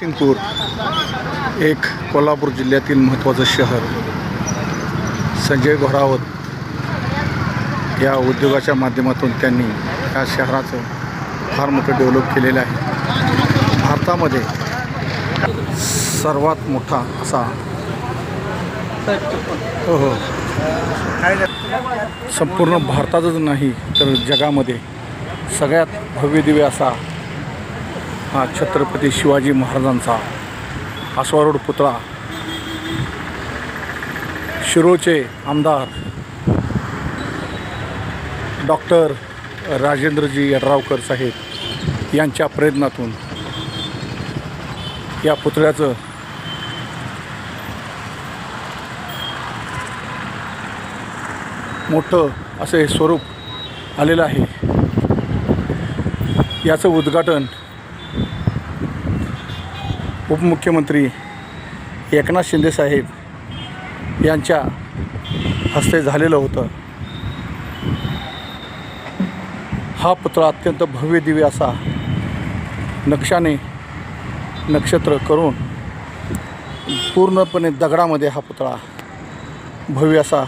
सिंगपूर एक कोल्हापूर जिल्ह्यातील महत्त्वाचं शहर. संजय घोरावत या उद्योगाच्या माध्यमातून त्यांनी या शहराचं फार मोठं डेव्हलप केलेलं आहे. भारतामध्ये सर्वात मोठा असा हो हो. संपूर्ण भारतातच नाही तर जगामध्ये सगळ्यात भव्यदिव्य असा हा छत्रपती शिवाजी महाराजांचा आश्वारूढ पुतळा. शिरोचे आमदार डॉक्टर राजेंद्रजी यड्रावकर साहेब यांच्या प्रयत्नातून या पुतळ्याचं मोठं असं हे स्वरूप आलेलं आहे. याचं उद्घाटन उपमुख्यमंत्री एकनाथ शिंदेसाहेब यांच्या हस्ते झालेलं होतं. हा पुतळा अत्यंत भव्य दिव्य असा नक्षाने नक्षत्र करून पूर्णपणे दगडामध्ये हा पुतळा भव्य असा